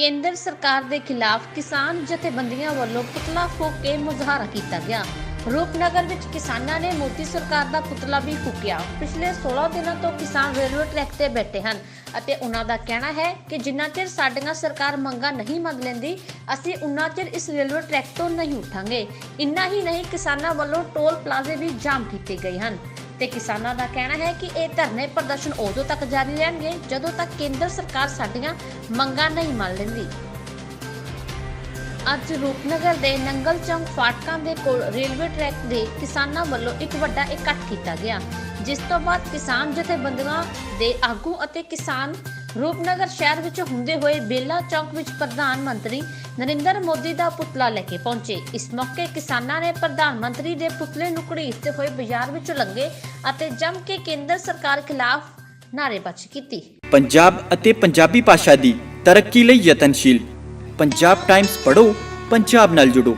ਕੇਂਦਰ ਸਰਕਾਰ ਦੇ ਖਿਲਾਫ ਕਿਸਾਨ ਜਥੇਬੰਦੀਆਂ ਵੱਲੋਂ ਪੁਤਲਾ ਫੂਕ ਕੇ ਮੁਜ਼ਾਹਰਾ ਕੀਤਾ ਗਿਆ। ਰੂਪਨਗਰ ਵਿੱਚ ਕਿਸਾਨਾਂ ਨੇ ਮੋਦੀ ਸਰਕਾਰ ਦਾ ਪੁਤਲਾ ਵੀ ਫੂਕਿਆ। ਪਿਛਲੇ 16 ਦਿਨਾਂ ਤੋਂ ਕਿਸਾਨ ਰੇਲਵੇ ਟਰੈਕ ਤੇ ਬੈਠੇ ਹਨ ਅਤੇ ਉਹਨਾਂ ਦਾ ਕਹਿਣਾ ਹੈ ਕਿ ਜਿੰਨਾ ਚਿਰ ਸਾਡੀਆਂ ਸਰਕਾਰ ਮੰਗਾਂ ਨਹੀਂ ਮੰਨ ਲੈਂਦੀ, ਅਸੀਂ ਉਨਾ ਚਿਰ ਇਸ ਰੇਲਵੇ ਟਰੈਕ ਤੋਂ ਨਹੀਂ ਉਠਾਂਗੇ। ਇੰਨਾ ਹੀ ਨਹੀਂ, ਕਿਸਾਨਾਂ ਵੱਲੋਂ ਟੋਲ ਪਲਾਜ਼ੇ ਵੀ ਜਾਮ ਕੀਤੇ ਗਏ ਹਨ। ਤੇ ਕਿਸਾਨਾਂ ਦਾ ਕਹਿਣਾ ਹੈ ਕਿ ਇਹ ਧਰਨੇ ਪ੍ਰਦਰਸ਼ਨ ਉਦੋਂ ਤੱਕ ਜਾਰੀ ਰਹਿਣਗੇ ਜਦੋਂ ਤੱਕ ਕੇਂਦਰ ਸਰਕਾਰ ਸਾਡੀਆਂ ਮੰਗਾਂ ਨਹੀਂ ਮੰਨ ਲੈਂਦੀ। ਅੱਜ ਰੂਪਨਗਰ ਦੇ ਨੰਗਲ ਚੌਂਕ ਫਾਟਕਾਂ ਦੇ ਕੋਲ ਰੇਲਵੇ ਟਰੈਕ ਦੇ ਕਿਸਾਨਾਂ ਵੱਲੋਂ ਇੱਕ ਵੱਡਾ ਇਕੱਠ ਕੀਤਾ ਗਿਆ, ਜਿਸ ਤੋਂ ਬਾਅਦ ਕਿਸਾਨ ਜਥੇਬੰਦੀਆਂ ਦੇ ਆਗੂ ਅਤੇ ਕਿਸਾਨ ਰੂਪਨਗਰ ਸ਼ਹਿਰ ਵਿੱਚ ਹੁੰਦੇ ਹੋਏ ਬੇਲਾ ਚੌਂਕ ਵਿੱਚ ਪ੍ਰਧਾਨ ਮੰਤਰੀ ਨਰਿੰਦਰ ਮੋਦੀ ਦਾ ਪੁਤਲਾ ਲੈ ਕੇ ਪਹੁੰਚੇ। ਇਸ ਮੌਕੇ ਕਿਸਾਨਾਂ ਨੇ ਪ੍ਰਧਾਨ ਮੰਤਰੀ ਦੇ ਪੁਤਲੇ ਨੂੰ ਘੜੀਸਦੇ ਹੋਏ ਬਾਜ਼ਾਰ ਵਿੱਚੋਂ ਲੰਘੇ ਅਤੇ ਜੰਮ ਕੇ ਕੇਂਦਰ ਸਰਕਾਰ ਖਿਲਾਫ ਨਾਅਰੇਬਾਜ਼ੀ ਕੀਤੀ। ਪੰਜਾਬ ਅਤੇ ਪੰਜਾਬੀ ਭਾਸ਼ਾ ਦੀ ਤਰੱਕੀ ਲਈ ਯਤਨਸ਼ੀਲ। ਪੰਜਾਬ ਟਾਈਮਜ਼ ਪੜ੍ਹੋ, ਪੰਜਾਬ ਨਾਲ ਜੁੜੋ।